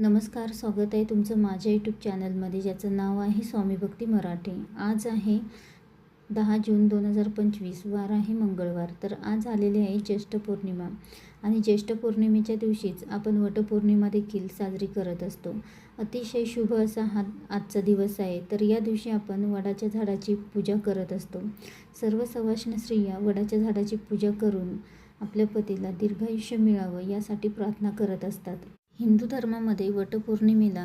नमस्कार स्वागत आहे तुमचं माझ्या यूट्यूब चॅनलमध्ये ज्याचं नाव आहे स्वामी भक्ती मराठी. आज आहे दहा जून दोन हजार पंचवीस वार आहे मंगळवार. तर आज आलेली आहे ज्येष्ठ पौर्णिमा. आणि ज्येष्ठ पौर्णिमेच्या दिवशीच आपण वटपौर्णिमा देखील साजरी करत असतो. अतिशय शुभ असा हा आजचा दिवस आहे. तर या दिवशी आपण वडाच्या झाडाची पूजा करत असतो. सर्व सवाष्ण स्त्रिया वडाच्या झाडाची पूजा करून आपल्या पतीला दीर्घायुष्य मिळावं यासाठी प्रार्थना करत असतात. हिंदू धर्मामध्ये वटपौर्णिमेला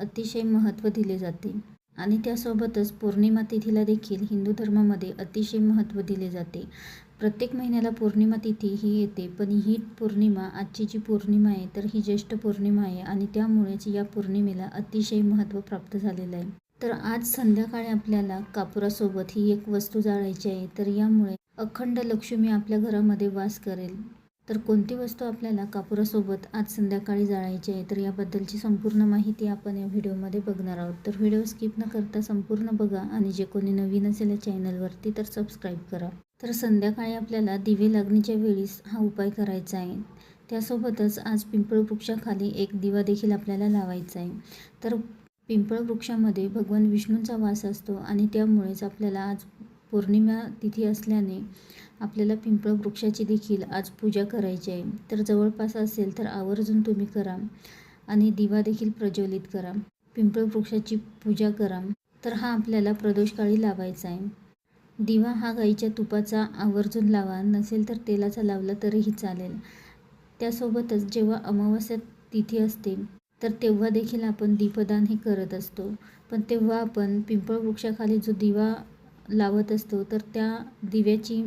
अतिशय महत्त्व दिले जाते आणि त्यासोबतच पौर्णिमा तिथीला देखील हिंदू धर्मामध्ये अतिशय महत्त्व दिले जाते. प्रत्येक महिन्याला पौर्णिमा तिथी ही येते पण ही पौर्णिमा आजची जी पौर्णिमा आहे तर ही ज्येष्ठ पौर्णिमा आहे आणि त्यामुळेच या पौर्णिमेला अतिशय महत्त्व प्राप्त झालेलं आहे. तर आज संध्याकाळी आपल्याला कापुरासोबत ही एक वस्तू जाळायची आहे तर यामुळे अखंड लक्ष्मी आपल्या घरामध्ये वास करेल. तर कोणती वस्तू आपल्याला कापुरासोबत आज संध्याकाळी जाळायची आहे? तर याबद्दलची संपूर्ण माहिती आपण या व्हिडिओमध्ये बघणार आहोत. तर व्हिडिओ स्किप न करता संपूर्ण बघा आणि जे कोणी नवीन असेल या चॅनलवरती तर सबस्क्राईब करा. तर संध्याकाळी आपल्याला दिवे लागणीच्या वेळीस हा उपाय करायचा आहे. त्यासोबतच आज पिंपळ वृक्षाखाली एक दिवा देखील आपल्याला लावायचा आहे. तर पिंपळ वृक्षामध्ये भगवान विष्णूंचा वास असतो आणि त्यामुळेच आपल्याला आज पौर्णिमा तिथी असल्याने आपल्याला पिंपळ वृक्षाची देखील आज पूजा करायची आहे. तर जवळपास असेल तर आवर्जून तुम्ही करा आणि दिवा देखील प्रज्वलित करा. पिंपळ वृक्षाची पूजा करा. तर हा आपल्याला प्रदोषकाळी लावायचा आहे. दिवा हा गाईच्या तुपाचा आवर्जून लावा. नसेल तर तेलाचा लावला तरीही चालेल. त्यासोबतच जेव्हा अमावस्या तिथी असते तर तेव्हा देखील आपण दीपदान हे करत असतो. पण तेव्हा आपण पिंपळ वृक्षाखाली जो दिवा लावत असतो तर त्या दिव्याची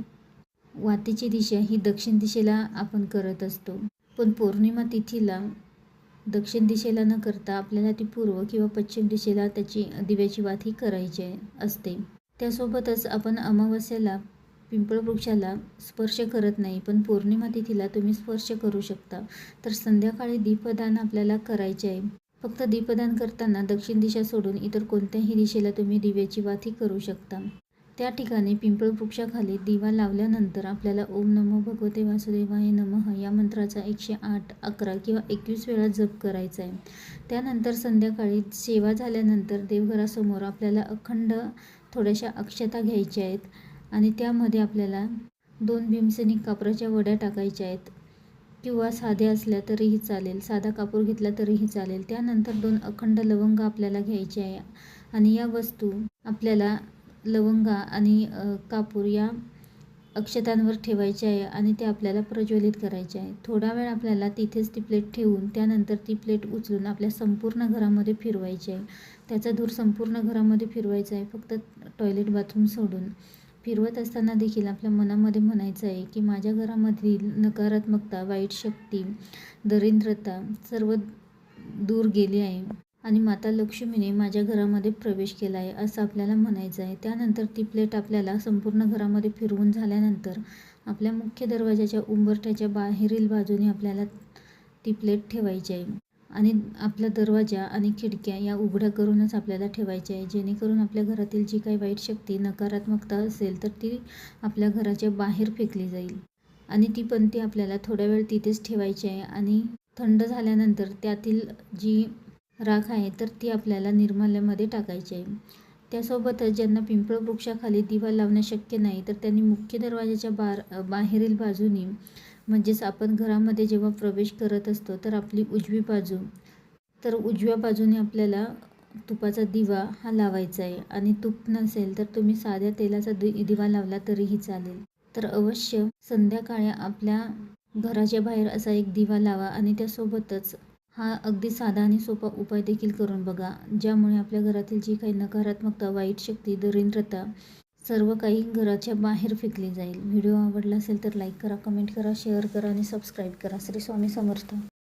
वातीची दिशा ही दक्षिण दिशेला आपण करत असतो. पण पौर्णिमा तिथीला दक्षिण दिशेला न करता आपल्याला ती पूर्व किंवा पश्चिम दिशेला त्याची दिव्याची वात ही करायची असते. त्यासोबतच आपण अमावस्याला पिंपळ वृक्षाला स्पर्श करत नाही पण पौर्णिमा तिथीला तुम्ही स्पर्श करू शकता. तर संध्याकाळी दीपदान आपल्याला करायचे आहे. फक्त दीपदान करताना दक्षिण दिशा सोडून इतर कोणत्याही दिशेला तुम्ही दिव्याची वाती करू शकता. त्या ठिकाणी पिंपळ वृक्षाखाली दिवा लावल्यानंतर आपल्याला ओम नमो भगवते वासुदेवाय नमः या मंत्राचा एकशे आठ अकरा किंवा एकवीस वेळा जप करायचा आहे. त्यानंतर संध्याकाळी सेवा झाल्यानंतर देवघरासमोर आपल्याला अखंड थोड्याशा अक्षता घ्यायच्या आहेत आणि त्यामध्ये आपल्याला दोन भीमसेनी कापराच्या वड्या टाकायच्या आहेत. किंवा साध्या असल्या तरीही चालेल साधा कापूर घेतला तरीही चालेल. त्यानंतर दोन अखंड लवंग आपल्याला घ्यायचे आहे. आणि या वस्तू आपल्याला लवंगा आणि कापूर या अक्षतांवर ठेवायचे आहे आणि ते आपल्याला प्रज्वलित करायचे आहे. थोडा वेळ आपल्याला तिथेच ती प्लेट ठेवून त्यानंतर ती प्लेट उचलून आपल्या संपूर्ण घरामध्ये फिरवायची आहे. त्याचा धूर संपूर्ण घरामध्ये फिरवायचा आहे फक्त टॉयलेट बाथरूम सोडून. फिरवत असताना देखील आपल्या मनामध्ये म्हणायचं आहे की माझ्या घरामधील नकारात्मकता वाईट शक्ती दरिद्रता सर्व दूर गेली आहे. आणि माता लक्ष्मीने माझ्या घरामध्ये प्रवेश केला आहे असं आपल्याला म्हणायचं आहे. त्यानंतर ती प्लेट आपल्याला संपूर्ण घरामध्ये फिरवून झाल्यानंतर आपल्या मुख्य दरवाजाच्या उंबरठ्याच्या बाहेरील बाजूने आपल्याला ती प्लेट ठेवायची आहे. आणि आपला दरवाजा आणि खिडक्या या उघड्या करूनच आपल्याला ठेवायच्या आहे. जेणेकरून आपल्या घरातील जी काही वाईट शक्ती नकारात्मकता असेल तर ती आपल्या घराच्या बाहेर फेकली जाईल. आणि ती पण ती आपल्याला थोड्या वेळ तिथेच ठेवायची आहे. आणि थंड झाल्यानंतर त्यातील जी राख आहे तर ती आपल्याला निर्माल्यामध्ये टाकायची आहे. त्यासोबतच ज्यांना पिंपळ वृक्षाखाली दिवा लावणं शक्य नाही तर त्यांनी मुख्य दरवाजाच्या बार बाहेरील बाजूनी म्हणजेच आपण घरामध्ये जेव्हा प्रवेश करत असतो तर आपली उजवी बाजू तर उजव्या बाजूने आपल्याला तुपाचा दिवा हा लावायचा आहे. आणि तूप नसेल तर तुम्ही साध्या तेलाचा दि दिवा लावला तरीही चालेल. तर अवश्य संध्याकाळी आपल्या घराच्या बाहेर असा एक दिवा लावा आणि त्यासोबतच हा अगदी साधा आणि सोपा उपाय देखील करून बघा ज्यामुळे आपल्या घरातील जी काही नकारात्मकता वाईट शक्ती दरिद्रता सर्व काही घराच्या बाहेर फेकली जाईल. व्हिडिओ आवडला असेल तर लाईक करा कमेंट करा शेअर करा आणि सबस्क्राईब करा. श्री स्वामी समर्थ.